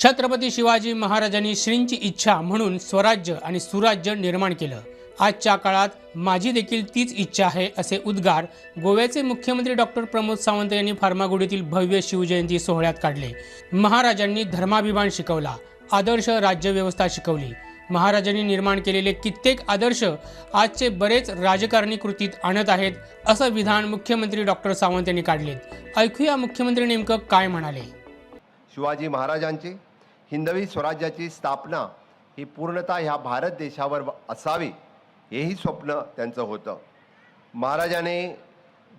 छत्रपती शिवाजी महाराजांनी श्रींची इच्छा म्हणून स्वराज्य आणि सुराज्य निर्माण केलं. आजच्या काळात माझी देखील तीच इच्छा आहे असे उद्गार गोव्याचे मुख्यमंत्री डॉक्टर प्रमोद सावंत यांनी फार्मागुडीतील भव्य शिवजयंती सोहळ्यात काढले. महाराजांनी धर्माभिमान शिकवला आदर्श राज्यव्यवस्था शिकवली. महाराजांनी निर्माण केलेले कित्येक आदर्श आजचे बरेच राजकारणी कृतीत आणत आहेत असं विधान मुख्यमंत्री डॉक्टर सावंत यांनी काढलेत. ऐकूया मुख्यमंत्री नेमकं काय म्हणाले. शिवाजी महाराजांची हिंदवी स्वराज्याची स्थापना ही पूर्णतः ह्या भारत देशावर असावी हेही स्वप्न त्यांचं होतं. महाराजाने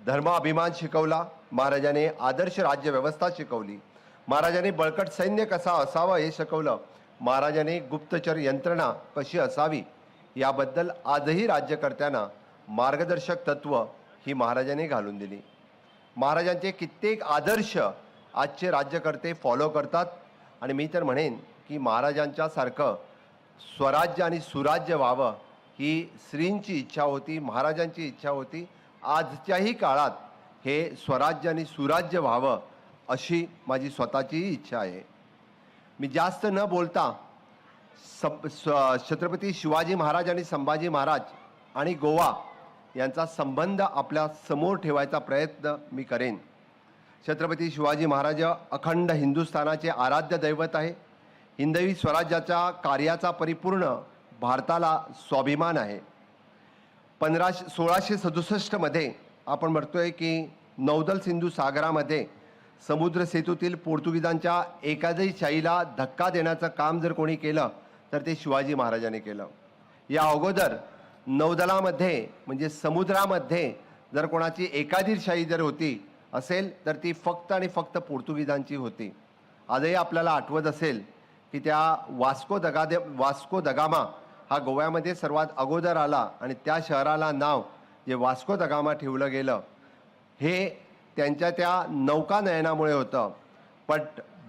धर्माभिमान शिकवला महाराजाने आदर्श राज्यव्यवस्था शिकवली महाराजाने बळकट सैन्य कसा असावं हे शिकवलं महाराजाने गुप्तचर यंत्रणा कशी असावी याबद्दल आजही राज्यकर्त्यांना मार्गदर्शक तत्त्व ही महाराजांनी घालून दिली. महाराजांचे कित्येक आदर्श आजचे राज्यकर्ते फॉलो करतात आणि मी तर म्हणेन की महाराजांच्या सारखं स्वराज्य आणि सुराज्य व्हावं ही श्रींची इच्छा होती महाराजांची इच्छा होती. आजच्याही काळात हे स्वराज्य आणि सुराज्य व्हावं अशी माझी स्वतःचीही इच्छा आहे. मी जास्त न बोलता सब छत्रपती शिवाजी महाराज आणि संभाजी महाराज आणि गोवा यांचा संबंध आपल्यासमोर ठेवायचा प्रयत्न मी करेन. छत्रपती शिवाजी महाराज अखंड हिंदुस्थानाचे आराध्य दैवत आहे. हिंदवी स्वराज्याच्या कार्याचा परिपूर्ण भारताला स्वाभिमान आहे. पंधराशे सोळाशे सदुसष्टमध्ये आपण म्हणतोय की नौदल सिंधू सागरामध्ये समुद्र सेतूतील पोर्तुगीजांच्या एखाद्याही शाहीला धक्का देण्याचं काम जर कोणी केलं तर ते शिवाजी महाराजांनी केलं. या अगोदर नौदलामध्ये म्हणजे समुद्रामध्ये जर कोणाची एकाधीरशाही जर होती असेल तर ती फक्त आणि फक्त पोर्तुगीजांची होती. आजही आपल्याला आठवत असेल की त्या वास्को दगादे वास्को दगामा हा गोव्यामध्ये सर्वात अगोदर आला आणि त्या शहराला नाव जे वास्को दगामा ठेवलं गेलं हे त्यांच्या त्या नौकानयनामुळे होतं. पण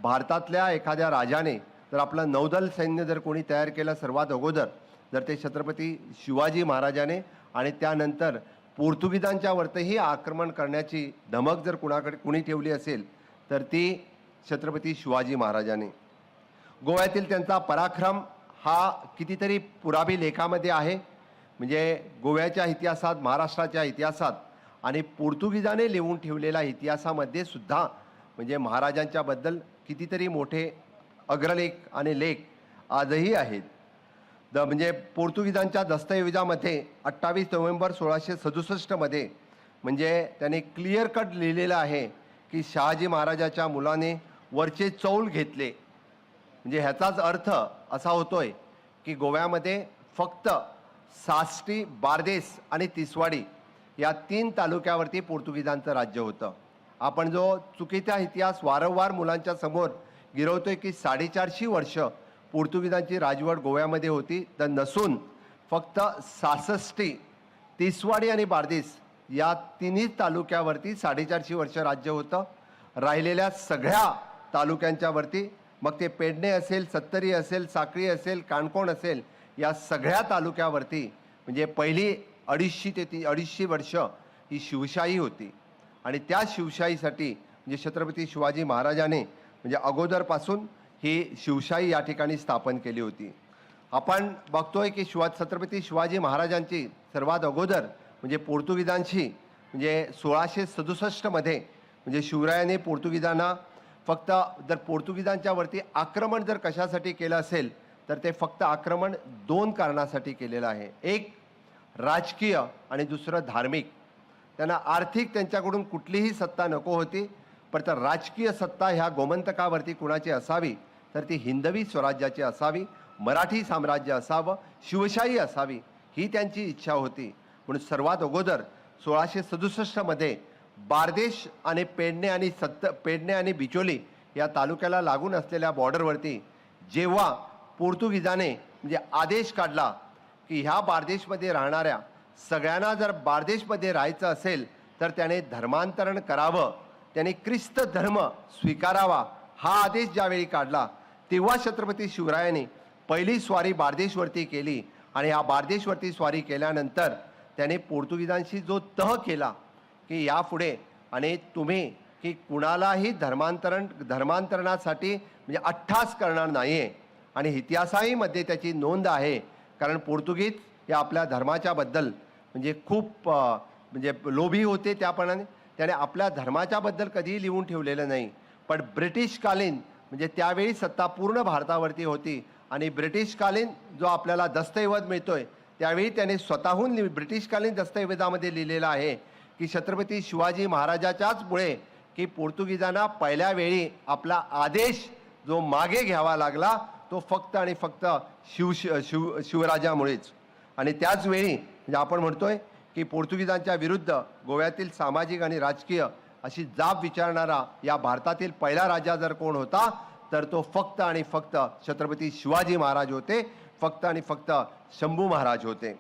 भारतातल्या एखाद्या राजाने जर आपलं नौदल सैन्य जर कोणी तयार केलं सर्वात अगोदर जर ते छत्रपती शिवाजी महाराजाने आणि त्यानंतर पोर्तुगीजांच्यावरतही आक्रमण करण्याची धमक जर कुणाकडे कुणी ठेवली असेल तर ती छत्रपती शिवाजी महाराजाने. गोव्यातील त्यांचा पराक्रम हा कितीतरी पुराबी लेखामध्ये आहे. म्हणजे गोव्याच्या इतिहासात महाराष्ट्राच्या इतिहासात आणि पोर्तुगीजाने लिहून ठेवलेल्या इतिहासामध्ये सुद्धा म्हणजे महाराजांच्याबद्दल कितीतरी मोठे अग्रलेख आणि लेख आजही आहेत. द म्हणजे पोर्तुगीजांच्या दस्तऐवजामध्ये अठ्ठावीस नोव्हेंबर सोळाशे सदुसष्टमध्ये म्हणजे त्याने क्लिअर कट लिहिलेलं आहे की शहाजी महाराजाच्या मुलाने वरचे चौल घेतले. म्हणजे ह्याचाच अर्थ असा होतोय की गोव्यामध्ये फक्त साष्टी बारदेस आणि तिसवाडी या तीन तालुक्यावरती पोर्तुगीजांचं राज्य होतं. आपण जो चुकीचा इतिहास वारंवार मुलांच्या समोर गिरवतोय की साडेचारशे वर्ष पोर्तुगीजांची राजवट गोव्यामध्ये होती. तर नसून फक्त सासष्टी तिसवाडी आणि बार्देस या तिन्ही तालुक्यावरती साडेचारशे वर्ष राज्य होतं. राहिलेल्या सगळ्या तालुक्यांच्यावरती मग ते पेडणे असेल सत्तरी असेल साखळी असेल काणकोण असेल या सगळ्या तालुक्यावरती म्हणजे पहिली अडीचशे ते ती अडीचशे वर्ष ही शिवशाही होती. आणि त्या शिवशाहीसाठी म्हणजे छत्रपती शिवाजी महाराजाने म्हणजे अगोदरपासून ही शिवशाही या ठिकाणी स्थापन केली होती. आपण बघतोय की शिवा छत्रपती शिवाजी महाराजांची सर्वात अगोदर म्हणजे पोर्तुगीजांशी म्हणजे सोळाशे सदुसष्टमध्ये म्हणजे शिवरायाने पोर्तुगीजांना फक्त जर पोर्तुगीजांच्यावरती आक्रमण जर कशासाठी केलं असेल तर ते फक्त आक्रमण दोन कारणासाठी केलेलं आहे. एक राजकीय आणि दुसरं धार्मिक. त्यांना आर्थिक त्यांच्याकडून कुठलीही सत्ता नको होती पण तर राजकीय सत्ता ह्या गोमंतकावरती कुणाची असावी तर ती हिंदवी स्वराज्याची असावी मराठी साम्राज्य असावं शिवशाही असावी ही त्यांची इच्छा होती. म्हणून सर्वात अगोदर सोळाशे सदुसष्टमध्ये बारदेश आणि पेडणे आणि सत्त पेडणे आणि बिचोली या तालुक्याला लागून असलेल्या बॉर्डरवरती जेव्हा पोर्तुगीजाने म्हणजे आदेश काढला की ह्या बारदेशमध्ये राहणाऱ्या सगळ्यांना जर बारदेशमध्ये राहायचं असेल तर त्याने धर्मांतरण करावं त्याने ख्रिस्त धर्म स्वीकारावा हा आदेश ज्यावेळी काढला तेव्हा छत्रपती शिवरायाने पहिली स्वारी बार्देशवरती केली आणि ह्या बार्देशवरती स्वारी केल्यानंतर त्याने पोर्तुगीजांशी जो तह केला की यापुढे आणि तुम्ही की कुणालाही धर्मांतरण धर्मांतरणासाठी म्हणजे अठ्ठास करणार नाही आहे आणि इतिहासाहीमध्ये त्याची नोंद आहे. कारण पोर्तुगीज या आपल्या धर्माच्याबद्दल म्हणजे खूप म्हणजे लोभी होते त्याप्रमाणे त्याने आपल्या धर्माच्याबद्दल कधीही लिहून ठेवलेलं नाही. पण ब्रिटिशकालीन म्हणजे त्यावेळी सत्ता पूर्ण भारतावरती होती. आणि ब्रिटिशकालीन जो आपल्याला दस्तऐवज मिळतोय त्यावेळी त्याने स्वतःहून लि- ब्रिटिशकालीन दस्तऐवजामध्ये लिहिलेलं आहे की छत्रपती शिवाजी महाराजाच्याच मुळे की पोर्तुगीजांना पहिल्या वेळी आपला आदेश जो मागे घ्यावा लागला तो फक्त आणि फक्त शिव शिव शिवराजामुळेच आणि त्याचवेळी म्हणजे आपण म्हणतोय की पोर्तुगीजांच्या विरुद्ध गोव्यातील सामाजिक आणि राजकीय अशी जाब विचारणारा या भारतातील पहिला राजा जर कोण होता तर तो फक्त आणि फक्त छत्रपती शिवाजी महाराज होते. फक्त आणि फक्त शंभू महाराज होते.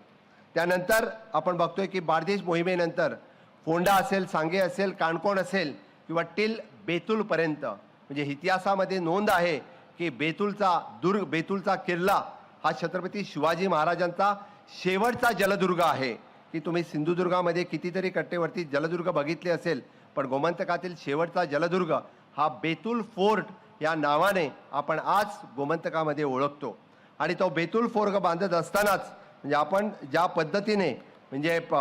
त्यानंतर आपण बघतोय की बारदेश मोहिमेनंतर फोंडा असेल सांगे असेल काणकोण असेल किंवा टिल बेतूलपर्यंत म्हणजे इतिहासामध्ये नोंद आहे की बेतूलचा दुर्ग बेतूलचा किल्ला हा छत्रपती शिवाजी महाराजांचा शेवटचा जलदुर्ग आहे. की तुम्ही सिंधुदुर्गामध्ये कितीतरी कट्टेवरती जलदुर्ग बघितले असेल पण गोमंतकातील शेवटचा जलदुर्ग हा बेतूल फोर्ट या नावाने आपण आज गोमंतकामध्ये ओळखतो. आणि तो बेतूल फोर्ग बांधत असतानाच म्हणजे आपण ज्या पद्धतीने म्हणजे प-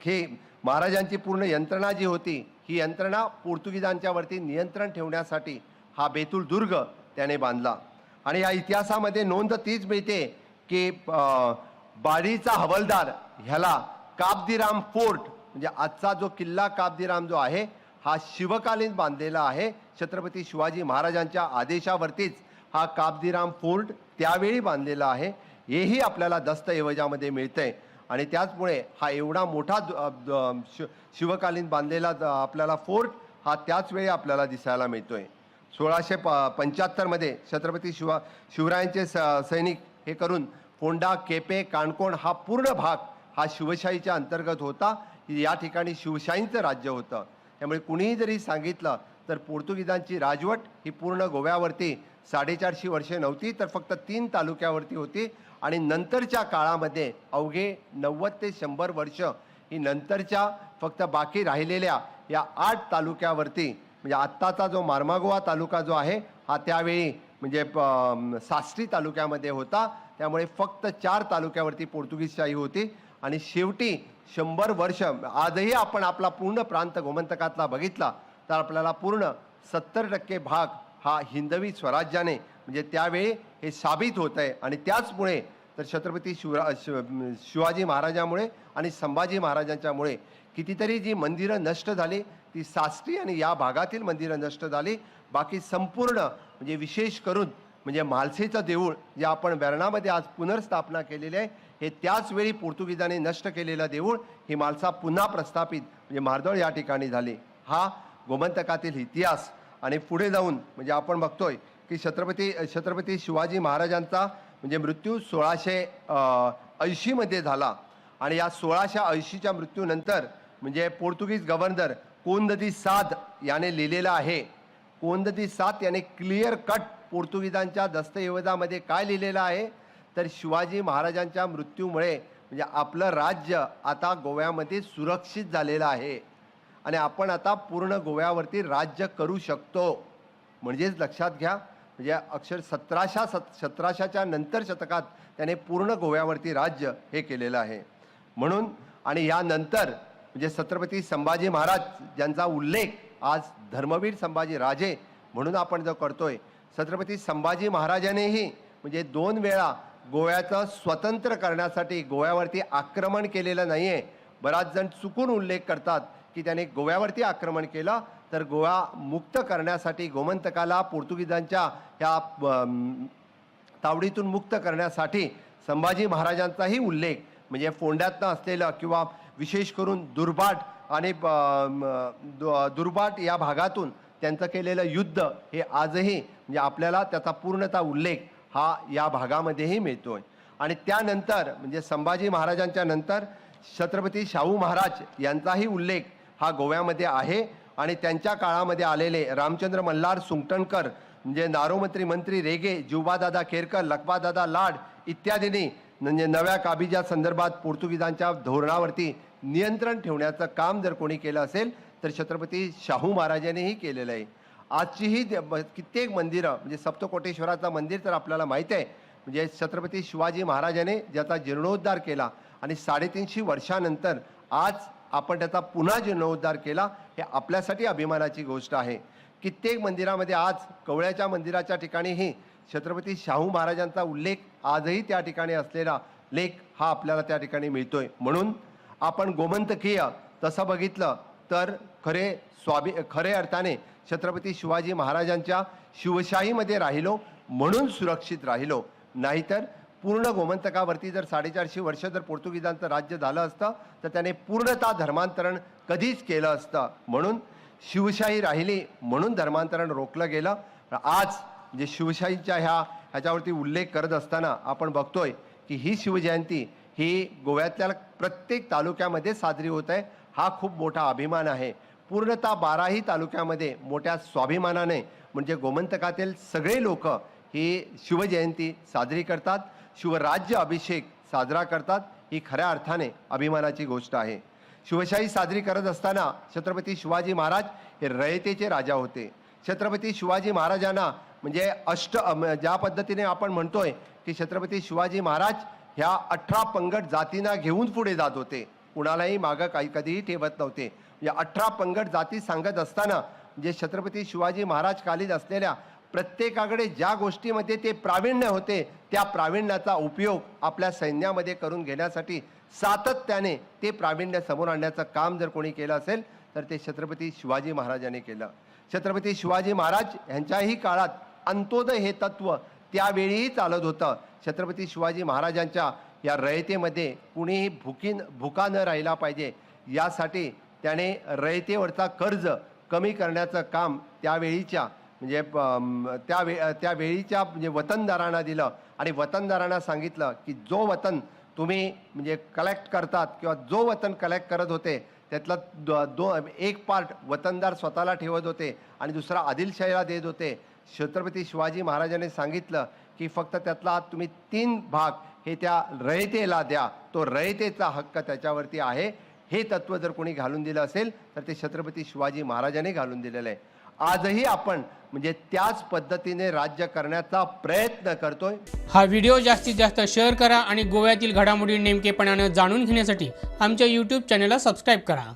ही महाराजांची पूर्ण यंत्रणा जी होती ही यंत्रणा पोर्तुगीजांच्यावरती नियंत्रण ठेवण्यासाठी हा बेतूल दुर्ग त्याने बांधला. आणि या इतिहासामध्ये नोंद तीच मिळते की बाडीचा हवलदार ह्याला काबदीराम फोर्ट म्हणजे आजचा जो किल्ला काबदीराम जो आहे हा शिवकालीन बांधलेला आहे. छत्रपती शिवाजी महाराजांच्या आदेशावरतीच हा काबदीराम फोर्ट त्यावेळी बांधलेला आहे. हेही आपल्याला दस्तऐवजामध्ये मिळतंय. आणि त्याचमुळे हा एवढा मोठा द- द- शि- शिवकालीन बांधलेला द- आपल्याला फोर्ट हा त्याच वेळी आपल्याला दिसायला मिळतो आहे सोळाशे प पंच्याहत्तरमध्ये छत्रपती शिवा शिवरायांचे स सैनिक हे करून फोंडा केपे काणकोण हा पूर्ण भाग हा शिवशाहीच्या अंतर्गत होता. या ठिकाणी शिवशाहींचं राज्य होतं. त्यामुळे कुणीही जरी सांगितलं तर पोर्तुगीजांची राजवट ही पूर्ण गोव्यावरती साडेचारशे वर्षे नव्हती तर फक्त तीन तालुक्यावरती होती. आणि नंतरच्या काळामध्ये अवघे नव्वद ते शंभर वर्ष ही नंतरच्या फक्त बाकी राहिलेल्या या आठ तालुक्यावरती म्हणजे आत्ताचा जो मार्मागोवा तालुका जो आहे हा त्यावेळी म्हणजे प- साष्टी तालुक्यामध्ये होता. त्यामुळे फक्त चार तालुक्यावरती पोर्तुगीजशाही होती. आणि शेवटी शंभर वर्ष आजही आपण आपला पूर्ण प्रांत गोमंतकातला बघितला तर आपल्याला पूर्ण सत्तर टक्के भाग हा हिंदवी स्वराज्याने म्हणजे त्यावेळी हे साबित होत आहे. आणि त्याचमुळे तर छत्रपती शिवरा शिव शिवाजी महाराजामुळे आणि संभाजी महाराजांच्यामुळे कितीतरी जी मंदिरं नष्ट झाली ती साष्टी आणि या भागातील मंदिरं नष्ट झाली. बाकी संपूर्ण म्हणजे विशेष करून म्हणजे म्हालसेचं देऊळ जे आपण वेर्णामध्ये आज पुनर्स्थापना केलेली आहे हे त्याच वेळी पोर्तुगीजांनी नष्ट केलेलं देऊळ ही मालसा पुन्हा प्रस्थापित म्हणजे मार्दळ या ठिकाणी झाले. हा गोमंतकातील इतिहास. आणि पुढे जाऊन म्हणजे आपण बघतोय की छत्रपती छत्रपती शिवाजी महाराजांचा म्हणजे मृत्यू सोळाशे ऐंशीमध्ये झाला. आणि या सोळाशे ऐंशीच्या मृत्यूनंतर म्हणजे पोर्तुगीज गव्हर्नर कोंददी साद याने लिहिलेलं आहे. कोंददी सात याने क्लिअर कट पोर्तुगीजांच्या दस्तऐवजामध्ये काय लिहिलेलं आहे? तर शिवाजी महाराजांच्या मृत्यूमुळे म्हणजे आपलं राज्य आता गोव्यामध्ये सुरक्षित झालेलं आहे. आणि आपण आता पूर्ण गोव्यावरती राज्य करू शकतो. म्हणजेच लक्षात घ्या म्हणजे अक्षर सतराशा सत सतराशाच्या नंतर शतकात त्याने पूर्ण गोव्यावरती राज्य हे केलेलं आहे. म्हणून आणि यानंतर म्हणजे छत्रपती संभाजी महाराज ज्यांचा उल्लेख आज धर्मवीर संभाजी राजे म्हणून आपण जो करतोय छत्रपती संभाजी महाराजानेही म्हणजे दोन वेळा गोव्याचं स्वतंत्र करण्यासाठी गोव्यावरती आक्रमण केलेलं नाही आहे बराच जण चुकून उल्लेख करतात की त्याने गोव्यावरती आक्रमण केलं तर गोवा मुक्त करण्यासाठी गोमंतकाला पोर्तुगीजांच्या ह्या तावडीतून मुक्त करण्यासाठी संभाजी महाराजांचाही उल्लेख म्हणजे फोंड्यातनं असलेलं किंवा विशेष करून दुर्बाट आणि दु- दुर्बाट या भागातून त्यांचं केलेलं युद्ध हे आजही म्हणजे आपल्याला त्याचा पूर्णतः उल्लेख हा या भागामध्येही मिळतो आहे आणि त्यानंतर म्हणजे संभाजी महाराजांच्या नंतर छत्रपती शाहू महाराज यांचाही उल्लेख हा गोव्यामध्ये आहे. आणि त्यांच्या काळामध्ये आलेले रामचंद्र मल्हार सुंगटणकर म्हणजे नारोमंत्री मंत्री रेगे जुबादादा केरकर लखबादादा लाड इत्यादींनी म्हणजे नव्या काबीजा संदर्भात पोर्तुगीजांच्या धोरणावरती नियंत्रण ठेवण्याचं काम जर कोणी केलं असेल तर छत्रपती शाहू महाराजांनीही केलेलं आहे. आजचीही दे- कित्येक मंदिरं म्हणजे सप्तकोटेश्वराचं मंदिर तर आपल्याला माहीत आहे. म्हणजे छत्रपती शिवाजी महाराजाने ज्याचा जीर्णोद्धार केला आणि साडेतीनशे वर्षानंतर आज आपण त्याचा पुन्हा जीर्णोद्धार केला हे आपल्यासाठी अभिमानाची गोष्ट आहे. कित्येक मंदिरामध्ये आज कवळ्याच्या मंदिराच्या ठिकाणीही छत्रपती शाहू महाराजांचा उल्लेख आजही त्या ठिकाणी असलेला लेख हा आपल्याला त्या ठिकाणी मिळतोय. म्हणून आपण गोमंतकीय तसं बघितलं तर खरे स्वाभी खरे अर्थाने छत्रपती शिवाजी महाराजांच्या शिवशाहीमध्ये राहिलो म्हणून सुरक्षित राहिलो. नाहीतर पूर्ण गोमंतकावरती जर साडेचारशे वर्ष जर पोर्तुगीजांचं राज्य झालं असतं तर त्याने पूर्णतः धर्मांतरण कधीच केलं असतं. म्हणून शिवशाही राहिली म्हणून धर्मांतरण रोखलं गेलं. आज जे शिवशाहीच्या ह्या ह्याच्यावरती उल्लेख करत असताना आपण बघतोय की ही शिवजयंती ही गोव्यातल्या प्रत्येक तालुक्यामध्ये साजरी होत आहे. हा खूप मोठा अभिमान आहे. पूर्णतः बाराही तालुक्यामध्ये मोठ्या स्वाभिमानाने म्हणजे गोमंतकातील सगळे लोक ही शिवजयंती साजरी करतात. शिवराज्य अभिषेक साजरा करतात. ही खऱ्या अर्थाने अभिमानाची गोष्ट आहे. शिवशाही साजरी करत असताना छत्रपती शिवाजी महाराज हे रयतेचे राजा होते. छत्रपती शिवाजी महाराजांना म्हणजे अष्ट ज्या पद्धतीने आपण म्हणतोय की छत्रपती शिवाजी महाराज ह्या अठरा पंगड जातींना घेऊन पुढे जात होते. कुणालाही मागं काही कधीही ठेवत नव्हते. या अठरा पंगड जाती सांगत असताना जे छत्रपती शिवाजी महाराज कालीन असलेल्या प्रत्येकाकडे ज्या गोष्टीमध्ये ते प्रावीण्य होते त्या प्रावीण्याचा उपयोग आपल्या सैन्यामध्ये करून घेण्यासाठी सातत्याने ते प्रावीण्य समोर आणण्याचं काम जर कोणी केलं असेल तर ते छत्रपती शिवाजी महाराजांनी केलं. छत्रपती शिवाजी महाराज यांच्याही काळात अंत्योदय हे तत्व त्यावेळीही चालत होतं. छत्रपती शिवाजी महाराजांच्या या रयतेमध्ये कुणीही भुकीन भुका न राहिला पाहिजे. यासाठी त्याने रयतेवरचा कर्ज कमी करण्याचं काम त्यावेळीच्या म्हणजे त्यावे त्या वे त्या वेळीच्या म्हणजे वतनदारांना दिलं. आणि वतनदारांना सांगितलं की जो वतन तुम्ही म्हणजे कलेक्ट करतात किंवा जो वतन कलेक्ट करत होते त्यातला दो दो एक पार्ट वतनदार स्वतःला ठेवत होते आणि दुसरा आदिलशाहीला देत होते. छत्रपती शिवाजी महाराजांनी सांगितलं की फक्त त्यातला तुम्ही तीन भाग हे त्या रयतेला द्या. तो रयतेचा हक्क त्याच्यावरती आहे. हे तत्व जर कोणी घालून दिलं असेल तर ते छत्रपती शिवाजी महाराजांनी घालून दिलेलं आहे. आजही आपण म्हणजे त्याच पद्धतीने राज्य करण्याचा प्रयत्न करतोय. हा व्हिडिओ जास्तीत जास्त शेअर करा आणि गोव्यातील घडामोडी नेमकेपणानं जाणून घेण्यासाठी आमच्या यूट्यूब चॅनलला सबस्क्राईब करा.